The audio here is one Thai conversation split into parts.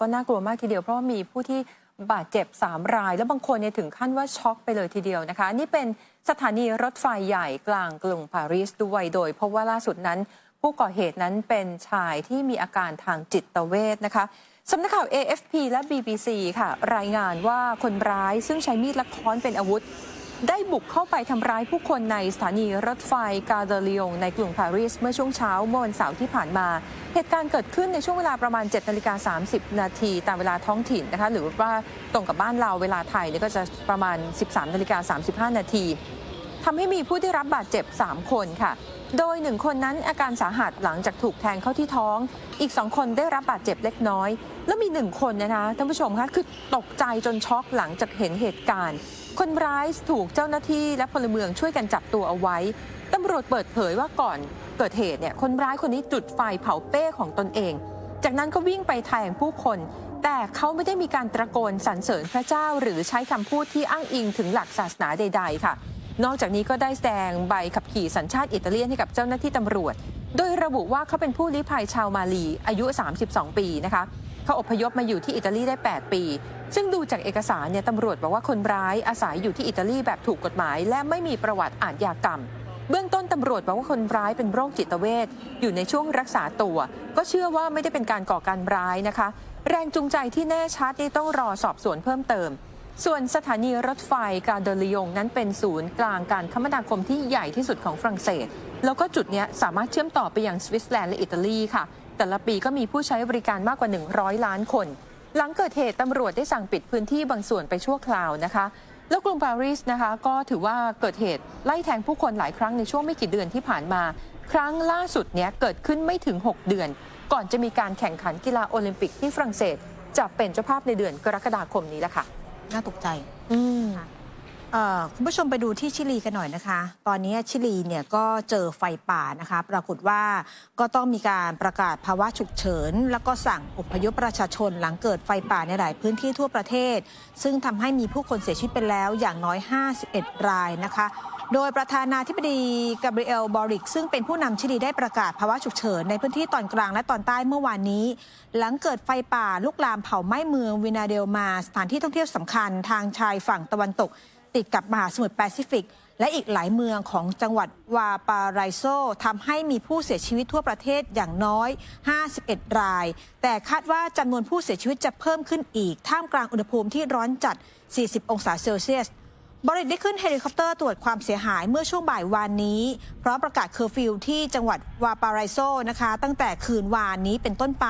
ก็น่ากลัวมากทีเดียวเพราะว่ามีผู้ที่บาดเจ็บ 3 ราย แล้วบางคนเนี่ยถึงขั้นว่าช็อกไปเลยทีเดียวนะคะ นี่เป็นสถานีรถไฟใหญ่กลางกรุงปารีสด้วยโดย เพราะว่าล่าสุดนั้น ผู้ก่อเหตุนั้นเป็นชายที่มีอาการทางจิตเวชนะคะสำนักข่าว AFP และ BBC ค่ะ รายงานว่าคนร้ายซึ่งใช้มีดและค้อนเป็นอาวุธ ได้บุกเข้าไปทำร้ายผู้คนในสถานีรถไฟกาเดเลียงในกรุงปารีสเมื่อช่วงเช้าเมื่อวันเสาร์ที่ผ่านมา เหตุการณ์เกิดขึ้นในช่วงเวลาประมาณ 7นาฬิกา30 นาทีตามเวลาท้องถิ่นนะคะหรือว่าตรงกับบ้านเราเวลาไทยเนี่ยก็จะประมาณ 13นาฬิกา35 นาที ทำให้มีผู้ได้รับบาดเจ็บ 3 คนค่ะ โดยหนึ่งคนนั้นอาการสาหัสหลังจากถูกแทงเข้าที่ท้อง อีกสองคนได้รับบาดเจ็บเล็กน้อย แล้วมีหนึ่งคนนะคะท่านผู้ชมคะคือตกใจจนช็อกหลังจากเห็นเหตุการณ์ คนร้ายถูกเจ้าหน้าที่และพลเมืองช่วยกันจับตัวเอาไว้ตำรวจเปิดเผยว่าก่อนเกิดเหตุเนี่ยคนร้ายคนนี้จุดไฟเผาเป้ของตนเอง จากนั้นก็วิ่งไปแทงผู้คน แต่เขาไม่ได้มีการตะโกนสรรเสริญพระเจ้า หรือใช้คำพูดที่อ้างอิงถึงหลักศาสนาใด ๆ ค่ะ นอกจากนี้ก็ได้แสดงใบขับขี่สัญชาติอิตาเลียนให้กับเจ้าหน้าที่ตำรวจ โดยระบุว่าเขาเป็นผู้ลี้ภัยชาวมาลีอายุ 32 ปีนะคะเขาอพยพมาอยู่ที่อิตาลีได้ 8 ปี ซึ่งดูจากเอกสารเนี่ยตำรวจบอกว่าคนร้ายอาศัยอยู่ที่อิตาลีแบบถูกกฎหมาย และไม่มีประวัติอาชญากรรม เบื้องต้นตำรวจบอกว่าคนร้ายเป็นโรคจิตเวชอยู่ในช่วงรักษาตัว ก็เชื่อว่าไม่ได้เป็นการก่อการร้ายนะคะ แรงจูงใจที่แน่ชัดนี่ต้องรอสอบสวนเพิ่มเติม ส่วนสถานีรถไฟกาเดลียงนั้นเป็นศูนย์กลางการคมนาคมที่ใหญ่ที่สุดของฝรั่งเศส แล้วก็จุดนี้สามารถเชื่อมต่อไปอยังสวิตเซอร์แลนด์และอิตาลีค่ะ แต่ละปีก็มีผู้ใช้บริการมากกว่า 100 ล้านคน หลังเกิดเหตุตำรวจได้สั่งปิดพื้นที่บางส่วนไปชั่วคราวนะคะ แล้วกรุงปารีสนะคะก็ถือว่าเกิดเหตุไล่แทงผู้คนหลายครั้งในช่วงไม่กี่เดือนที่ผ่านมา ครั้งล่าสุดเนี้ยเกิดขึ้นไม่ถึง 6 เดือน ก่อนจะมีการแข่งขันกีฬาโอลิมปิกที่ฝรั่งเศสจะเป็นเจ้าภาพในเดือนกรกฎาคมนี้แหละค่ะ น่าตกใจอืมเอ่อคุณผู้ชมไปดูที่ชิลีกันหน่อยนะคะ ตอนนี้ชิลีเนี่ยก็เจอไฟป่านะคะ ปรากฏว่าก็ต้องมีการประกาศภาวะฉุกเฉิน แล้วก็สั่งอพยพประชาชนหลังเกิดไฟป่าในหลายพื้นที่ทั่วประเทศ ซึ่งทำให้มีผู้คนเสียชีวิตไปแล้วอย่างน้อย 51 รายนะคะ โดยประธานาธิบดีกาเบรียลบอริก ซึ่งเป็นผู้นำชิลีได้ประกาศภาวะฉุกเฉิน ในพื้นที่ตอนกลางและตอนใต้เมื่อวานนี้ หลังเกิดไฟป่าลุกลามเผาไหม้เมืองวินาเดลมา สถานที่ท่องเที่ยวสำคัญทางชายฝั่งตะวันตก ติดกับมหาสมุทรแปซิฟิก และอีกหลายเมืองของจังหวัดวาปาไรโซทำให้มีผู้เสียชีวิตทั่วประเทศอย่างน้อย 51 ราย แต่คาดว่าจำนวนผู้เสียชีวิตจะเพิ่มขึ้นอีกท่ามกลางอุณหภูมิที่ร้อนจัด 40 องศาเซลเซียส บริษได้ขึ้นเฮลิคอปเตอร์ตรวจความเสียหายเมื่อช่วงบ่ายวานนี้ พร้อมประกาศเคอร์ฟิวที่จังหวัดวาปาไรโซนะคะ ตั้งแต่คืนวานนี้เป็นต้นไป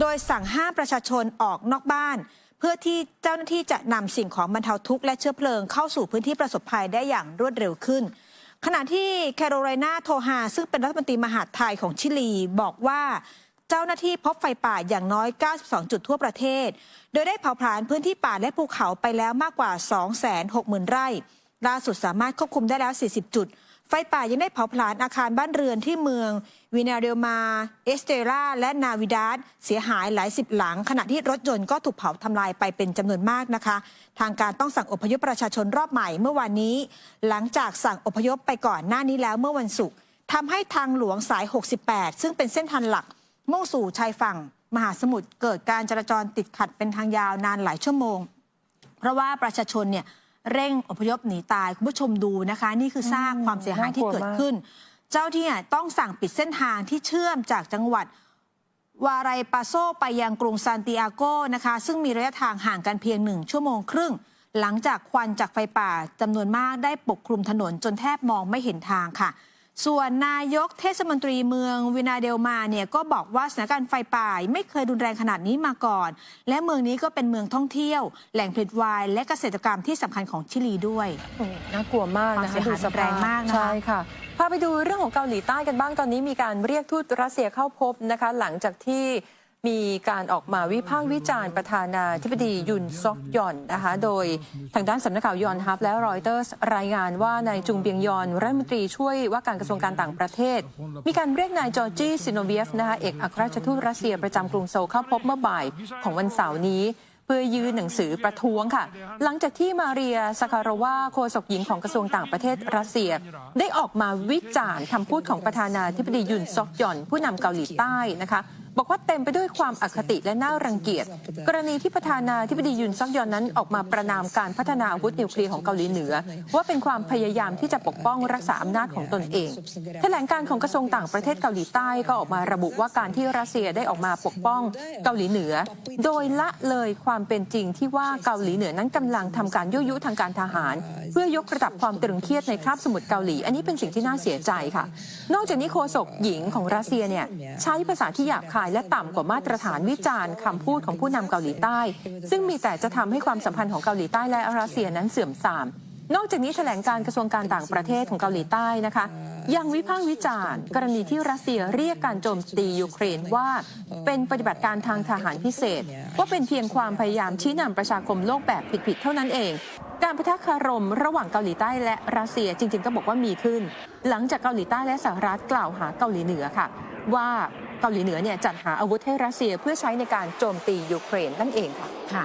โดยสั่งห้ามประชาชนออกนอกบ้าน เพื่อที่เจ้าหน้าที่จะนำสิ่งของบรรเทาทุกข์และเชื้อเพลิงเข้าสู่พื้นที่ประสบภัยได้อย่างรวดเร็วขึ้น ขณะที่แคโรไลนาโทฮาซึ่งเป็นรัฐมนตรีมหาดไทยของชิลีบอกว่า เจ้าหน้าที่พบไฟป่าอย่างน้อย 92 จุดทั่วประเทศ โดยได้เผาผลาญพื้นที่ป่าและภูเขาไปแล้วมากกว่า 260,000 ไร่ ล่าสุดสามารถควบคุมได้แล้ว 40 จุด ไฟป่ายังได้เผาผลาญอาคารบ้านเรือนที่เมืองวินาเดลมา เอสเตรา และนาวิดาสเสียหายหลายสิบหลัง ขณะที่รถยนต์ก็ถูกเผาทำลายไปเป็นจำนวนมากนะคะ ทางการต้องสั่งอพยพประชาชนรอบใหม่เมื่อวานนี้ หลังจากสั่งอพยพไปก่อนหน้านี้แล้วเมื่อวันศุกร์ทำให้ทางหลวงสาย 68 ซึ่งเป็นเส้นทางหลัก มุ่งสู่ชายฝั่งมหาสมุทรเกิดการจราจรติดขัดเป็นทางยาวนานหลายชั่วโมง เพราะว่าประชาชนเนี่ยเร่งอพยพหนีตาย คุณผู้ชมดูนะคะ นี่คือซากอืมความเสียหายที่เกิดขึ้น เจ้าที่เนี่ยต้องสั่งปิดเส้นทางที่เชื่อมจากจังหวัด วาไรปาโซไปยังกรุงซานติอาโกนะคะ ซึ่งมีระยะทางห่างกันเพียงหนึ่งชั่วโมงครึ่ง หลังจากควันจากไฟป่าจำนวนมากได้ปกคลุมถนนจนแทบมองไม่เห็นทางค่ะ ส่วนนายกเทศมนตรีเมืองวินาเดลมาเนี่ยก็บอกว่าสถานการณ์ไฟป่าไม่เคยรุนแรงขนาดนี้มาก่อน และเมืองนี้ก็เป็นเมืองท่องเที่ยว แหล่งผลิตไวน์และเกษตรกรรมที่สำคัญของชิลีด้วยโอ้น่ากลัวมากนะควาคะมเสียหายดูสภพแรงมากนะคะใช่ค่ะพาไปดูเรื่องของเกาหลีใต้กันบ้างตอนนี้มีการเรียกทูตรัสเซียเข้าพบนะคะ หลังจากที่ มีการออกมาวิพากษ์วิจารณ์ประธานาธิบดียุนซอกยอนนะคะโดยทางด้านสำนักข่าวยอนฮับและรอยเตอร์สรายงานว่านายจุงเบียงยอนรัฐมนตรีช่วยว่าการกระทรวงการต่างประเทศ มีการเรียกนายจอร์จีซิโนเวียฟนะคะเอกอัครราชทูตรัสเซียประจำกรุงโซลเข้าพบเมื่อบ่ายของวันเสาร์นี้เพื่อยื่นหนังสือประท้วงค่ะ หลังจากที่มาเรียสคาราวาโฆษกหญิงของกระทรวงต่างประเทศรัสเซีย ได้ออกมาวิจารณ์คำพูดของประธานาธิบดียุนซอกยอนผู้นำเกาหลีใต้นะคะ บอกว่าเต็มไปด้วยความอคติและน่ารังเกียจ กรณีที่ประธานาธิบดียุนซักยอนนั้นออกมาประนามการพัฒนาอาวุธนิวเคลียร์ของเกาหลีเหนือ ว่าเป็นความพยายามที่จะปกป้องรักษาอำนาจของตนเอง แถลงการของกระทรวงต่างประเทศเกาหลีใต้ก็ออกมาระบุว่าการที่รัสเซียได้ออกมาปกป้องเกาหลีเหนือ โดยละเลยความเป็นจริงที่ว่าเกาหลีเหนือนั้นกำลังทำการยั่วยุทางการทหาร เพื่อยกระดับความตึงเครียดในคาบสมุทรเกาหลี อันนี้เป็นสิ่งที่น่าเสียใจค่ะ นอกจากนี้โฆษกหญิงของรัสเซียเนี่ยใช้ภาษาที่หยาบคายและต่ำกว่ามาตรฐานวิจารณ์คำพูดของผู้นำเกาหลีใต้ ซึ่งมีแต่จะทำให้ความสัมพันธ์ของเกาหลีใต้และรัสเซียนั้นเสื่อมทราม นอกจากนี้แถลงการกระทรวงการต่างประเทศของเกาหลีใต้นะคะ ยังวิพากษ์วิจารณ์ กรณีที่รัสเซียเรียกการโจมตียูเครนว่า เป็นปฏิบัติการทางทหารพิเศษ ว่าเป็นเพียงความพยายามชี้นำประชาคมโลกแบบผิดๆเท่านั้นเองการพะทะคารมระหว่างเกาหลีใต้และรัสเซียจริงๆก็บอกว่ามีขึ้น หลังจากเกาหลีใต้และสหรัฐกล่าวหาเกาหลีเหนือค่ะ ว่า เกาหลีเหนือเนี่ยจัดหาอาวุธให้รัสเซียเพื่อใช้ในการโจมตียูเครนนั่นเองค่ะค่ะ